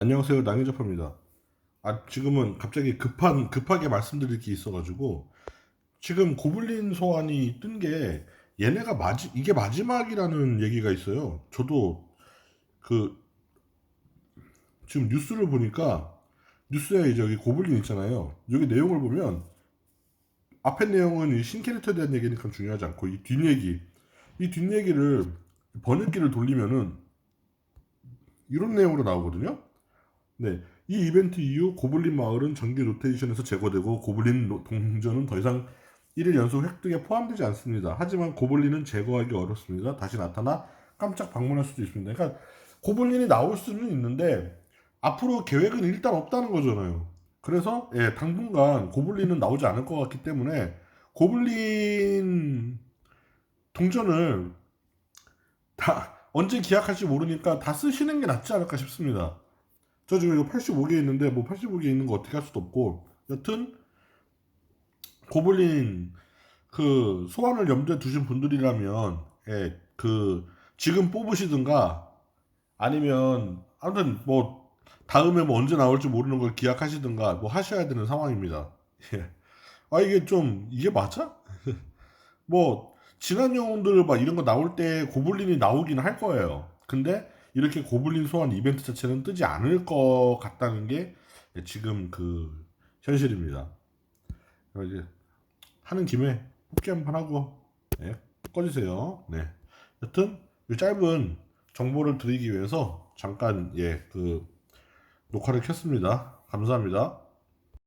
안녕하세요 낭해접합니다. 아 지금은 갑자기 급한 급하게 말씀드릴 게 있어가지고 지금 고블린 소환이 뜬 게 얘네가 마지 이게 마지막이라는 얘기가 있어요. 저도 그 지금 뉴스를 보니까 뉴스에 여기 고블린 있잖아요. 여기 내용을 보면 앞에 내용은 이 신캐릭터에 대한 얘기니까 중요하지 않고 이 뒷얘기 이 뒷얘기를 번역기를 돌리면은 이런 내용으로 나오거든요. 네, 이 이벤트 이후 고블린 마을은 정규 로테이션에서 제거되고 고블린 노- 동전은 더 이상 1일 연속 획득에 포함되지 않습니다. 하지만 고블린은 제거하기 어렵습니다. 다시 나타나 깜짝 방문할 수도 있습니다. 그러니까 고블린이 나올 수는 있는데 앞으로 계획은 일단 없다는 거잖아요. 그래서 예, 당분간 고블린은 나오지 않을 것 같기 때문에 고블린 동전을 다 언제 기약할지 모르니까 다 쓰시는 게 낫지 않을까 싶습니다. 저 지금 이거 85개 있는데 뭐 85개 있는 거 어떻게 할 수도 없고 여튼 고블린 그 소환을 염두에 두신 분들이라면 예, 그 지금 뽑으시든가 아니면 아무튼 뭐 다음에 뭐 언제 나올지 모르는 걸 기약하시든가 뭐 하셔야 되는 상황입니다. 예. 아 이게 좀 이게 맞아? 뭐 지난 영웅들 막 이런 거 나올 때 고블린이 나오긴 할 거예요. 근데 이렇게 고블린 소환 이벤트 자체는 뜨지 않을 것 같다는 게 지금 그 현실입니다. 이제 하는 김에 뽑기 한번 하고 네, 꺼주세요. 네. 여튼 이 짧은 정보를 드리기 위해서 잠깐 예그 녹화를 켰습니다. 감사합니다.